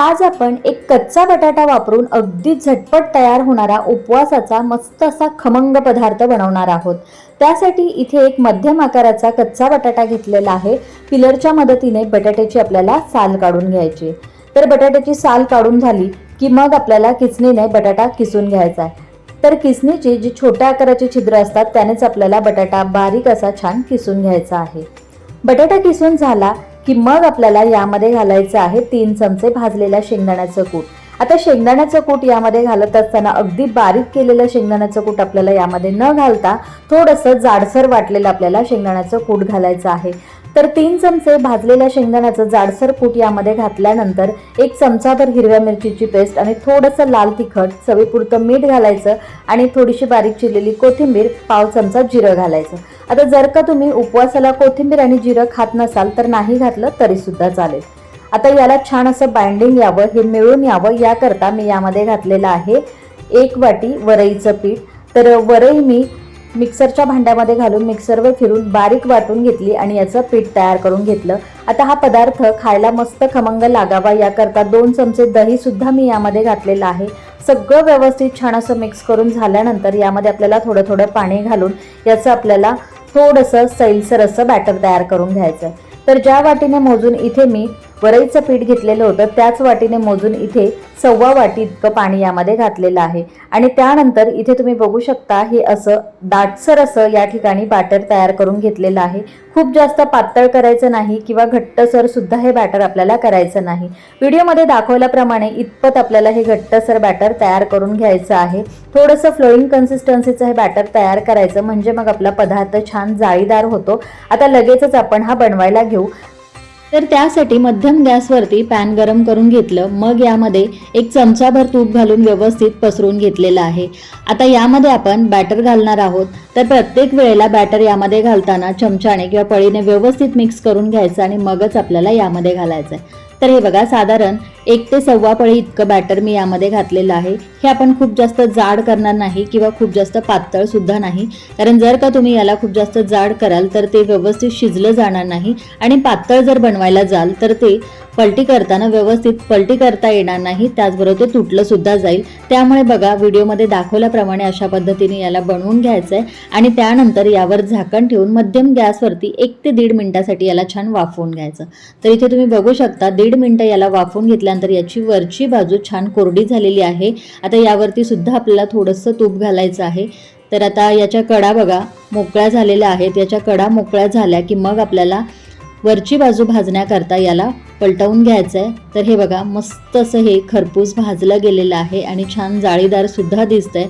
आज आपण एक कच्चा बटाटा वापरून अगदी झटपट तयार होणारा उपवासाचा मस्त असा खमंग पदार्थ बनवणार आहोत. त्यासाठी इथे एक मध्यम आकाराचा कच्चा बटाटा घेतलेला आहे. पिलरच्या मदतीने बटाट्याची आपल्याला साल काढून घ्यायची तर बटाट्याची साल काढून झाली की मग आपल्याला किसणीने बटाटा किसून घ्यायचा आहे. तर किसणीची जी छोट्या आकाराची छिद्र असतात त्यानेच आपल्याला बटाटा बारीक असा छान किसून घ्यायचा आहे. बटाटा किसून झाला की मग आपल्याला यामध्ये घालायचं आहे तीन चमचे भाजलेल्या शेंगदाण्याचं कूट. आता शेंगदाण्याचं कूट यामध्ये घालत असताना अगदी बारीक केलेलं शेंगदाण्याचं कूट आपल्याला यामध्ये न घालता थोडंसं जाडसर वाटलेलं आपल्याला शेंगदाण्याचं कूट घालायचं आहे. तर तीन चमचे भाजलेल्या शेंगदाण्याचं जाडसर कूट यामध्ये घातल्यानंतर एक चमचाभर हिरव्या मिरचीची पेस्ट आणि थोडंसं लाल तिखट चवीपुरतं मीठ घालायचं आणि थोडीशी बारीक चिरलेली कोथिंबीर पाव चमचा जिरं घालायचं. आता जर का तुम्ही उपवासाला कोथिंबीर आणि जिरं खात नसाल तर नाही घातलं तरी सुद्धा चालेल. आता याला छान असं बाइंडिंग यावं हे मिळून यावं याकरता मी यामध्ये घातलेलं आहे एक वाटी वरईचं पीठ. तर वरई मी मिक्सरच्या भांड्यामध्ये घालून मिक्सरवर फिरून बारीक वाटून घेतली आणि याचं पीठ तयार करून घेतलं. आता हा पदार्थ खायला मस्त खमंग लागावा याकरता दोन चमचे दहीसुद्धा मी यामध्ये घातलेलं आहे. सगळं व्यवस्थित छान असं मिक्स करून झाल्यानंतर यामध्ये आपल्याला थोडं थोडं पाणी घालून याचं आपल्याला थोडंसं सैलसर असं बॅटर तयार करून घ्यायचं. तर ज्या वाटीने मोजून इथे मी वरईचं पीठ घेतलेलं होतं. त्याच वाटीने मोजून इथे सव्वा वाटी इतकं पाणी यामध्ये घातलेलं आहे. आणि त्यानंतर इथे तुम्ही बघू शकता हे असं दाटसर असं या ठिकाणी बॅटर तयार करून घेतलेलं आहे. खूप जास्त पातळ करायचं नाही किंवा घट्टसर सुद्धा हे बॅटर आपल्याला करायचं नाही. व्हिडिओमध्ये दाखवल्याप्रमाणे इतपत आपल्याला हे घट्टसर बॅटर तयार करून घ्यायचं आहे. थोडंसं फ्लोईंग कन्सिस्टन्सीचं हे बॅटर तयार करायचं म्हणजे मग आपला पदार्थ छान जाळीदार होतो. आता लगेचच आपण हा बनवायला घेऊ. तर त्यासाठी मध्यम गॅसवरती पॅन गरम करून घेतलं. मग यामध्ये एक चमचाभर तूप घालून व्यवस्थित पसरून घेतलेलं आहे. आता यामध्ये आपण बॅटर घालणार आहोत. तर प्रत्येक वेळेला बॅटर यामध्ये घालताना चमच्याने किंवा पळीने व्यवस्थित मिक्स करून घ्यायचं आणि मगच आपल्याला यामध्ये घालायचं आहे तर हे बघा साधारण एक ते सव्वा पळी इतकं बॅटर मी यामध्ये घातलेलं आहे. हे आपण खूप जास्त जाड करणार नाही किंवा खूप जास्त पातळ सुद्धा नाही. कारण जर का तुम्ही याला खूप जास्त जाड कराल तर ते व्यवस्थित शिजलं जाणार नाही. आणि पातळ जर बनवायला जाल तर ते पलटी करताना व्यवस्थित पलटी करता येणार नाही. त्याचबरोबर ते तुटलं सुद्धा जाईल. त्यामुळे बघा व्हिडिओमध्ये दाखवल्याप्रमाणे अशा पद्धतीने याला बनवून घ्यायचं आहे आणि त्यानंतर यावर झाकण ठेवून मध्यम गॅसवरती एक ते दीड मिनिटासाठी याला छान वाफवून घ्यायचं. तर इथे तुम्ही बघू शकता दीड मिनिटं याला वाफवून घेतल्यानंतर याची वरची बाजू छान कोरडी झालेली आहे. आता यावरती सुद्धा आपल्याला थोडंसं तूप घालायचं आहे. तर आता याच्या कडा बघा मोकळ्या झालेल्या आहेत. याच्या कडा मोकळ्या झाल्या की मग आपल्याला वरची बाजू भाजण्याकरता याला पलटवून घ्यायचं आहे तर हे बघा मस्त असं हे खरपूस भाजलं गेलेलं आहे आणि छान जाळीदार सुद्धा दिसतंय.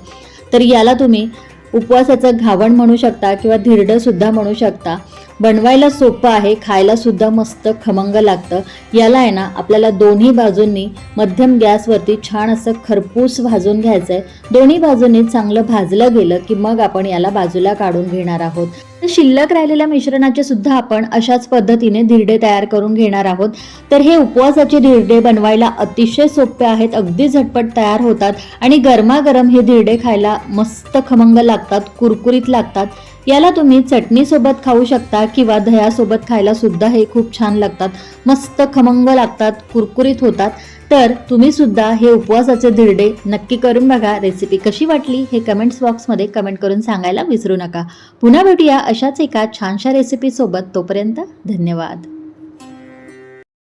तर याला तुम्ही उपवासाचं घावण म्हणू शकता किंवा धिरडंसुद्धा म्हणू शकता. बनवायला सोपं आहे खायला सुद्धा मस्त खमंग लागतं. याला आहे ना आपल्याला दोन्ही बाजूंनी मध्यम गॅसवरती छान असं खरपूस भाजून घ्यायचं आहे दोन्ही बाजूंनी चांगलं भाजलं गेलं की मग आपण याला बाजूला काढून घेणार आहोत. तर शिल्लक राहिलेल्या मिश्रणाचे सुद्धा आपण अशाच पद्धतीने धिरडे तयार करून घेणार आहोत. तर हे उपवासाचे धिरडे बनवायला अतिशय सोपे आहेत अगदी झटपट तयार होतात आणि गरमागरम हे धिरडे खायला मस्त खमंग लागतात कुरकुरीत लागतात. याला तुम्ही चटणीसोबत खाऊ शकता किंवा दह्यासोबत खायला सुद्धा हे खूप छान लागतात. मस्त खमंग लागतात कुरकुरीत होतात. तर तुम्ही सुद्धा हे उपवासाचे धिरडे नक्की करून बघा. रेसिपी कशी वाटली हे कमेंट्स बॉक्समध्ये कमेंट करून सांगायला विसरू नका. पुन्हा भेटूया अशाच एका छानशा रेसिपीसोबत तोपर्यंत धन्यवाद.